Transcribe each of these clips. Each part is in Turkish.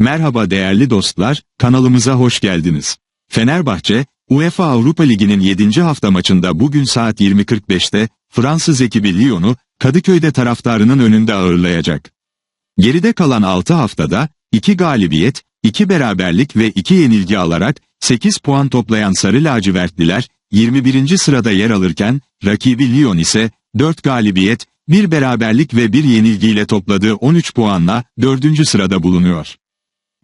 Merhaba değerli dostlar, kanalımıza hoş geldiniz. Fenerbahçe, UEFA Avrupa Ligi'nin 7. hafta maçında bugün saat 20.45'te Fransız ekibi Lyon'u Kadıköy'de taraftarının önünde ağırlayacak. Geride kalan 6 haftada 2 galibiyet, 2 beraberlik ve 2 yenilgi alarak 8 puan toplayan Sarı Lacivertliler 21. sırada yer alırken rakibi Lyon ise 4 galibiyet, 1 beraberlik ve 1 yenilgiyle topladığı 13 puanla 4. sırada bulunuyor.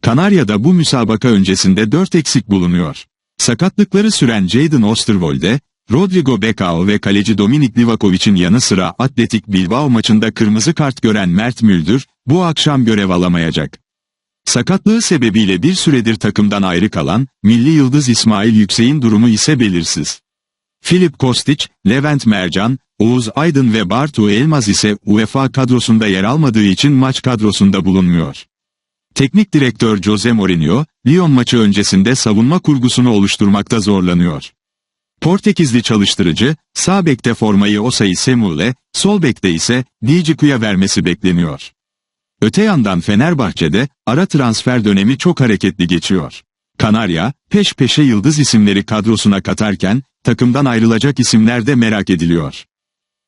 Kanarya'da bu müsabaka öncesinde 4 eksik bulunuyor. Sakatlıkları süren Jadon Osterwolde, Rodrigo Becao ve kaleci Dominik Livakovic'in yanı sıra Atletik Bilbao maçında kırmızı kart gören Mert Müldür, bu akşam görev alamayacak. Sakatlığı sebebiyle bir süredir takımdan ayrı kalan, milli yıldız İsmail Yüksek'in durumu ise belirsiz. Filip Kostić, Levent Mercan, Oğuz Aydın ve Bartu Elmaz ise UEFA kadrosunda yer almadığı için maç kadrosunda bulunmuyor. Teknik direktör Jose Mourinho, Lyon maçı öncesinde savunma kurgusunu oluşturmakta zorlanıyor. Portekizli çalıştırıcı, sağ bekte formayı Osayi Samuel'e, sol bekte ise Djiku'ya vermesi bekleniyor. Öte yandan Fenerbahçe'de ara transfer dönemi çok hareketli geçiyor. Kanarya, peş peşe yıldız isimleri kadrosuna katarken, takımdan ayrılacak isimler de merak ediliyor.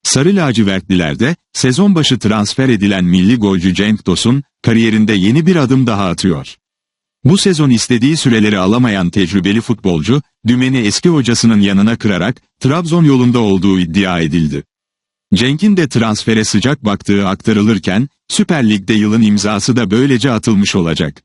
Sarı lacivertlilerde, sezon başı transfer edilen milli golcü Cenk Tosun, kariyerinde yeni bir adım daha atıyor. Bu sezon istediği süreleri alamayan tecrübeli futbolcu, dümeni eski hocasının yanına kırarak, Trabzon yolunda olduğu iddia edildi. Cenk'in de transfere sıcak baktığı aktarılırken, Süper Lig'de yılın imzası da böylece atılmış olacak.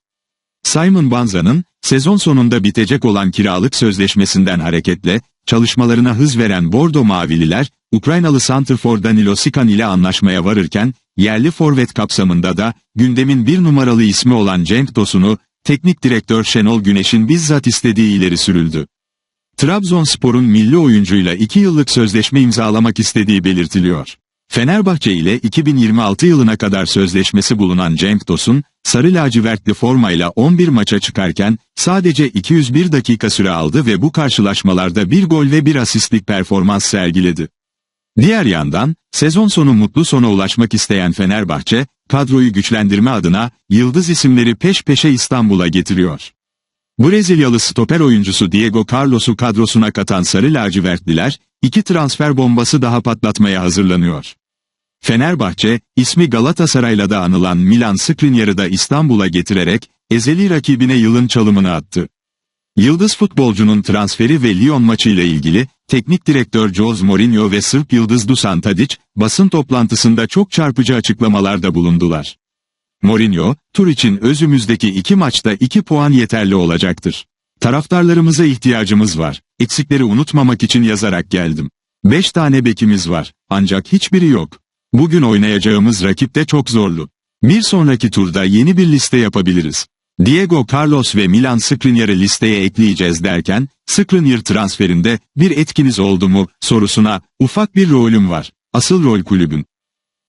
Simon Banza'nın, sezon sonunda bitecek olan kiralık sözleşmesinden hareketle, çalışmalarına hız veren Bordo Mavililer, Ukraynalı Santrfor Danilo Sikan ile anlaşmaya varırken, yerli forvet kapsamında da, gündemin bir numaralı ismi olan Cenk Tosun'u, teknik direktör Şenol Güneş'in bizzat istediği ileri sürüldü. Trabzonspor'un milli oyuncuyla 2 yıllık sözleşme imzalamak istediği belirtiliyor. Fenerbahçe ile 2026 yılına kadar sözleşmesi bulunan Cenk Tosun, sarı lacivertli formayla 11 maça çıkarken, sadece 201 dakika süre aldı ve bu karşılaşmalarda bir gol ve bir asistlik performans sergiledi. Diğer yandan, sezon sonu mutlu sona ulaşmak isteyen Fenerbahçe, kadroyu güçlendirme adına, yıldız isimleri peş peşe İstanbul'a getiriyor. Brezilyalı stoper oyuncusu Diego Carlos'u kadrosuna katan Sarı Lacivertliler, iki transfer bombası daha patlatmaya hazırlanıyor. Fenerbahçe, ismi Galatasaray'la da anılan Milan Skriniar'ı da İstanbul'a getirerek, ezeli rakibine yılın çalımını attı. Yıldız futbolcunun transferi ve Lyon maçıyla ilgili, teknik direktör Jose Mourinho ve Sırp Yıldız Dusan Tadic, basın toplantısında çok çarpıcı açıklamalarda bulundular. Mourinho, tur için özümüzdeki iki maçta iki puan yeterli olacaktır. Taraftarlarımıza ihtiyacımız var, eksikleri unutmamak için yazarak geldim. Beş tane bekimiz var, ancak hiçbiri yok. Bugün oynayacağımız rakip de çok zorlu. Bir sonraki turda yeni bir liste yapabiliriz. Diego Carlos ve Milan Skriniar'ı listeye ekleyeceğiz derken, Skriniar transferinde bir etkiniz oldu mu sorusuna ufak bir rolüm var. Asıl rol kulübün.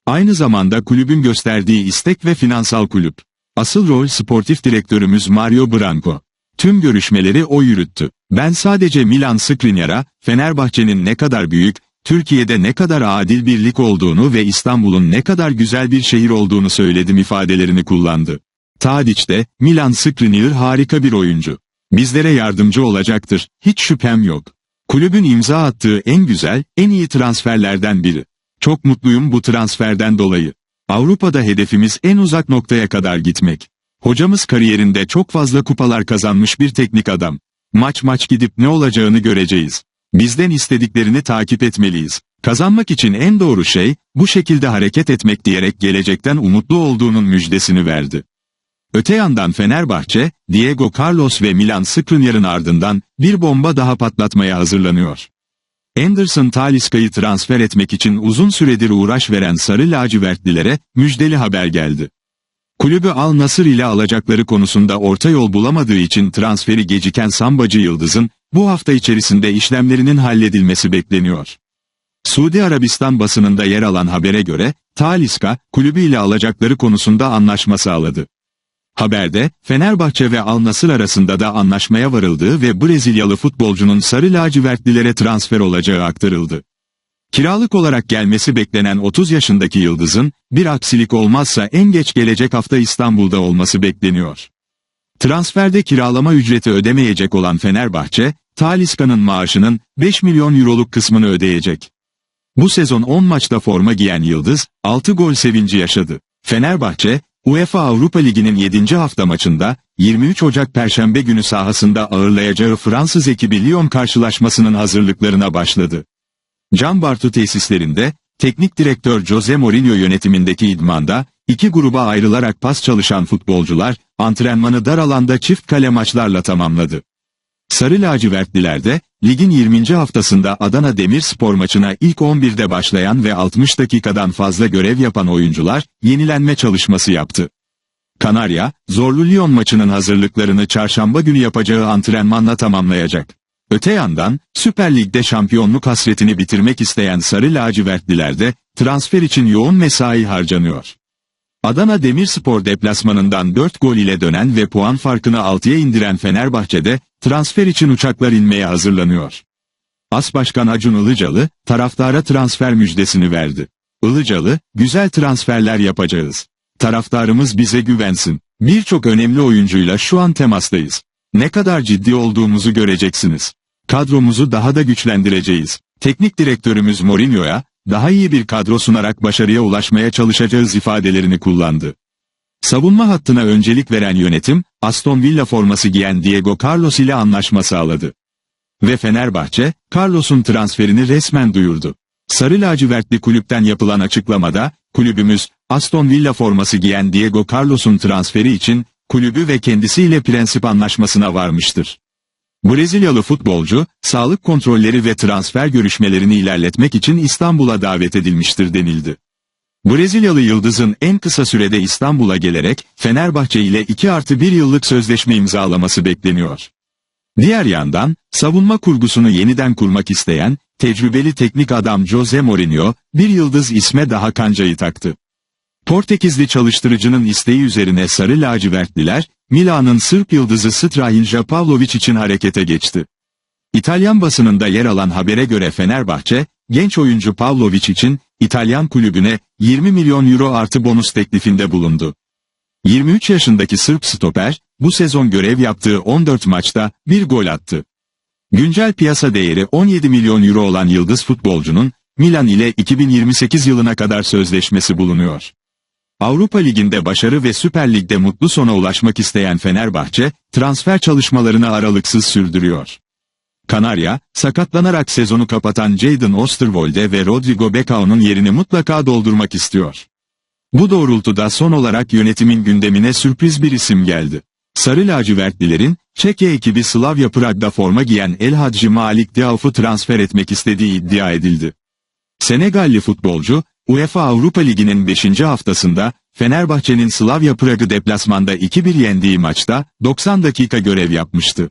Aynı zamanda kulübün gösterdiği istek ve finansal kulüp. Asıl rol sportif direktörümüz Mario Branco. Tüm görüşmeleri o yürüttü. Ben sadece Milan Skriniar'a, Fenerbahçe'nin ne kadar büyük, Türkiye'de ne kadar adil bir lig olduğunu ve İstanbul'un ne kadar güzel bir şehir olduğunu söyledim ifadelerini kullandı. Tadic de, Milan Skriniar harika bir oyuncu. Bizlere yardımcı olacaktır, hiç şüphem yok. Kulübün imza attığı en güzel, en iyi transferlerden biri. Çok mutluyum bu transferden dolayı. Avrupa'da hedefimiz en uzak noktaya kadar gitmek. Hocamız kariyerinde çok fazla kupalar kazanmış bir teknik adam. Maç maç gidip ne olacağını göreceğiz. Bizden istediklerini takip etmeliyiz. Kazanmak için en doğru şey, bu şekilde hareket etmek diyerek gelecekten umutlu olduğunun müjdesini verdi. Öte yandan Fenerbahçe, Diego Carlos ve Milan Skriniar'ın ardından bir bomba daha patlatmaya hazırlanıyor. Anderson Taliska'yı transfer etmek için uzun süredir uğraş veren Sarı Lacivertlilere müjdeli haber geldi. Kulübü Al Nasır ile alacakları konusunda orta yol bulamadığı için transferi geciken Sambacı Yıldız'ın bu hafta içerisinde işlemlerinin halledilmesi bekleniyor. Suudi Arabistan basınında yer alan habere göre, Taliska, kulübü ile alacakları konusunda anlaşma sağladı. Haberde, Fenerbahçe ve Al Nassr arasında da anlaşmaya varıldığı ve Brezilyalı futbolcunun sarı lacivertlilere transfer olacağı aktarıldı. Kiralık olarak gelmesi beklenen 30 yaşındaki Yıldız'ın, bir aksilik olmazsa en geç gelecek hafta İstanbul'da olması bekleniyor. Transferde kiralama ücreti ödemeyecek olan Fenerbahçe, Talisca'nın maaşının 5 milyon euroluk kısmını ödeyecek. Bu sezon 10 maçta forma giyen Yıldız, 6 gol sevinci yaşadı. Fenerbahçe, UEFA Avrupa Ligi'nin 7. hafta maçında, 23 Ocak Perşembe günü sahasında ağırlayacağı Fransız ekibi Lyon karşılaşmasının hazırlıklarına başladı. Can Bartu tesislerinde, teknik direktör Jose Mourinho yönetimindeki idmanda, iki gruba ayrılarak pas çalışan futbolcular, antrenmanı dar alanda çift kale maçlarla tamamladı. Sarı lacivertlilerde, ligin 20. haftasında Adana Demirspor maçına ilk 11'de başlayan ve 60 dakikadan fazla görev yapan oyuncular, yenilenme çalışması yaptı. Kanarya, zorlu Lyon maçının hazırlıklarını çarşamba günü yapacağı antrenmanla tamamlayacak. Öte yandan, Süper Lig'de şampiyonluk hasretini bitirmek isteyen Sarı lacivertlilerde, transfer için yoğun mesai harcanıyor. Adana Demirspor deplasmanından 4 gol ile dönen ve puan farkını 6'ya indiren Fenerbahçe'de, transfer için uçaklar inmeye hazırlanıyor. As Başkan Acun Ilıcalı, taraftara transfer müjdesini verdi. Ilıcalı, güzel transferler yapacağız. Taraftarımız bize güvensin. Birçok önemli oyuncuyla şu an temastayız. Ne kadar ciddi olduğumuzu göreceksiniz. Kadromuzu daha da güçlendireceğiz. Teknik direktörümüz Mourinho'ya, daha iyi bir kadro sunarak başarıya ulaşmaya çalışacağız ifadelerini kullandı. Savunma hattına öncelik veren yönetim, Aston Villa forması giyen Diego Carlos ile anlaşma sağladı. Ve Fenerbahçe, Carlos'un transferini resmen duyurdu. Sarı lacivertli kulüpten yapılan açıklamada, kulübümüz, Aston Villa forması giyen Diego Carlos'un transferi için, kulübü ve kendisiyle prensip anlaşmasına varmıştır. Brezilyalı futbolcu, sağlık kontrolleri ve transfer görüşmelerini ilerletmek için İstanbul'a davet edilmiştir denildi. Brezilyalı Yıldız'ın en kısa sürede İstanbul'a gelerek, Fenerbahçe ile 2 artı 1 yıllık sözleşme imzalaması bekleniyor. Diğer yandan, savunma kurgusunu yeniden kurmak isteyen, tecrübeli teknik adam Jose Mourinho, bir yıldız isme daha kancayı taktı. Portekizli çalıştırıcının isteği üzerine sarı lacivertliler, Milan'ın Sırp yıldızı Strahinja Pavlovic için harekete geçti. İtalyan basınında yer alan habere göre Fenerbahçe, genç oyuncu Pavlovic için, İtalyan kulübüne 20 milyon euro artı bonus teklifinde bulundu. 23 yaşındaki Sırp stoper, bu sezon görev yaptığı 14 maçta bir gol attı. Güncel piyasa değeri 17 milyon euro olan yıldız futbolcunun, Milan ile 2028 yılına kadar sözleşmesi bulunuyor. Avrupa Ligi'nde başarı ve Süper Lig'de mutlu sona ulaşmak isteyen Fenerbahçe, transfer çalışmalarını aralıksız sürdürüyor. Kanarya, sakatlanarak sezonu kapatan Jadon Osterwolde ve Rodrigo Becao'nun yerini mutlaka doldurmak istiyor. Bu doğrultuda son olarak yönetimin gündemine sürpriz bir isim geldi. Sarı lacivertlilerin, Çekya ekibi Slavia Prag'da forma giyen El Hadji Malik Diauf'u transfer etmek istediği iddia edildi. Senegalli futbolcu, UEFA Avrupa Ligi'nin 5. haftasında, Fenerbahçe'nin Slavia Prag'ı deplasmanda 2-1 yendiği maçta, 90 dakika görev yapmıştı.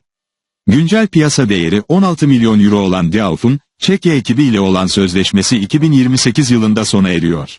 Güncel piyasa değeri 16 milyon euro olan Diauf'un, Çekya ekibi ile olan sözleşmesi 2028 yılında sona eriyor.